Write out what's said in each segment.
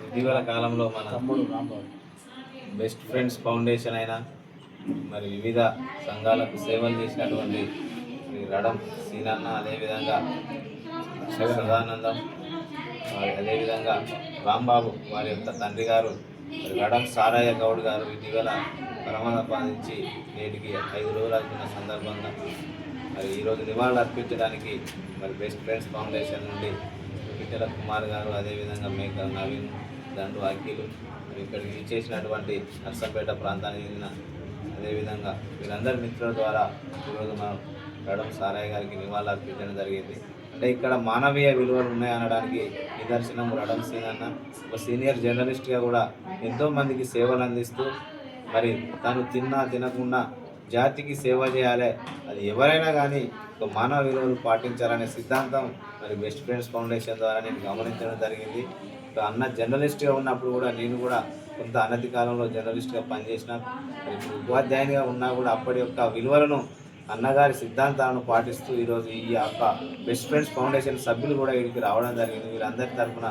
ఇటీవల కాలంలో మన బెస్ట్ ఫ్రెండ్స్ ఫౌండేషన్ అయినా మరి వివిధ సంఘాలకు సేవలు చేసినటువంటి శ్రీ రడం సీనన్న అదేవిధంగా సదానందం అదేవిధంగా రాంబాబు వారి యొక్క తండ్రి గారు రడం సారయ్య గౌడ్ గారు ఇటీవల ప్రమాద బాధించి నేటికి ఐదు రోజులు అవుతున్న సందర్భంగా మరి ఈరోజు నివాళులు అర్పించడానికి మరి బెస్ట్ ఫ్రెండ్స్ ఫౌండేషన్ నుండి పిట్టల కుమార్ గారు అదేవిధంగా మేక నవీన్ దండు అఖిలు. మరి ఇక్కడికి ఇచ్చేసినటువంటి నర్సంపేట ప్రాంతానికి చెందిన అదేవిధంగా వీరందరి మిత్రుల ద్వారా ఈరోజు మనం రడం సారయ్య గారికి నివాళులు అర్పించడం జరిగింది. అంటే ఇక్కడ మానవీయ విలువలు ఉన్నాయనడానికి నిదర్శనం రడం సీన్ అన్న ఒక సీనియర్ జర్నలిస్ట్గా కూడా ఎంతోమందికి సేవలు అందిస్తూ మరి తను తిన్నా తినకుండా జాతికి సేవ చేయాలి. అది ఎవరైనా కానీ ఒక మానవ విలువలు పాటించాలనే సిద్ధాంతం మరి బెస్ట్ ఫ్రెండ్స్ ఫౌండేషన్ ద్వారా నేను గమనించడం జరిగింది. ఒక అన్న జర్నలిస్ట్గా ఉన్నప్పుడు కూడా నేను కూడా కొంత అనతి కాలంలో జర్నలిస్ట్గా పనిచేసిన ఉపాధ్యాయునిగా ఉన్నా కూడా అప్పటి యొక్క విలువలను అన్నగారి సిద్ధాంతాలను పాటిస్తూ ఈరోజు ఈ యొక్క బెస్ట్ ఫ్రెండ్స్ ఫౌండేషన్ సభ్యులు కూడా ఇక్కడికి రావడం జరిగింది. వీరందరి తరఫున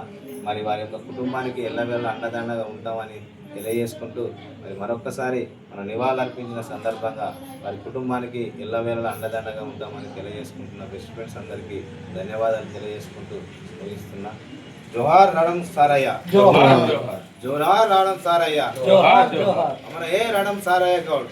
మరి వారి యొక్క కుటుంబానికి ఎల్లవేళ అండదండగా ఉంటామని తెలియజేసుకుంటూ మరి మరొక్కసారి మన నివాళులర్పించిన సందర్భంగా వారి కుటుంబానికి ఎల్లవేళ అండదండగా ఉంటామని తెలియజేసుకుంటున్న బెస్ట్ ఫ్రెండ్స్ అందరికీ ధన్యవాదాలు తెలియజేసుకుంటూ తెలియజేస్తున్నా జోహార్ రణం సారయ్య. జోహార్. రణం సారయ్య. అమర ఏ రణం సారయ్య గౌడ్.